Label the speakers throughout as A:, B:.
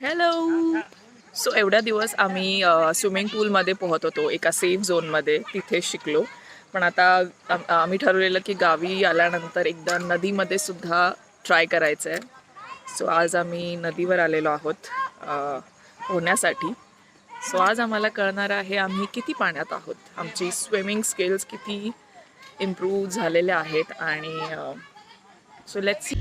A: Hello so एवढा दिवस आम्ही स्विमिंग पूलमध्ये पोहत होतो एका सेफ झोनमध्ये तिथे शिकलो. पण आता आम्ही ठरवलेलं की गावी आल्यानंतर एकदा नदीमध्ये सुद्धा ट्राय करायचं आहे सो आज आम्ही नदीवर आलेलो आहोत पोहण्यासाठी. सो आज आम्हाला कळणार आहे आम्ही किती पाण्यात आहोत. आमची स्विमिंग स्किल्स किती इम्प्रूव्ह झालेल्या आहेत आणि सो लेट्स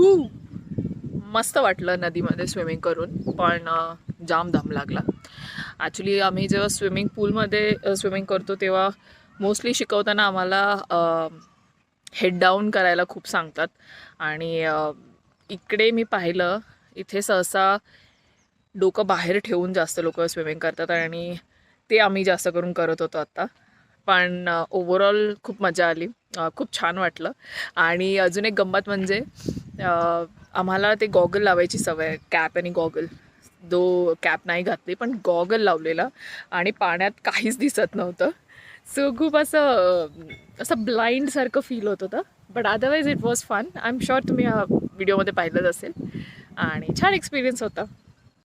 A: हू! मस्त वाटलं नदीमध्ये स्विमिंग करून पण जाम दम लागला. ॲक्च्युली आम्ही जेव्हा स्विमिंग पूलमध्ये स्विमिंग करतो तेव्हा मोस्टली शिकवताना आम्हाला हेड डाऊन करायला खूप सांगतात. आणि इकडे मी पाहिलं इथे सहसा डोकं बाहेर ठेवून जास्त लोक स्विमिंग करतात आणि ते आम्ही जास्त करून करत होतो आत्ता पण ओव्हरऑल खूप मजा आली. खूप छान वाटलं. आणि अजून एक गंमत म्हणजे आम्हाला ते गॉगल लावायची सवय कॅप आणि गॉगल. दो कॅप नाही घातली पण गॉगल लावलेला आणि पाण्यात काहीच दिसत नव्हतं. सो खूप असं असं ब्लाइंडसारखं फील होत होतं. But otherwise it was fun I am sure तुम्ही व्हिडिओमध्ये पाहिलंच असेल. आणि छान एक्सपिरियन्स होता.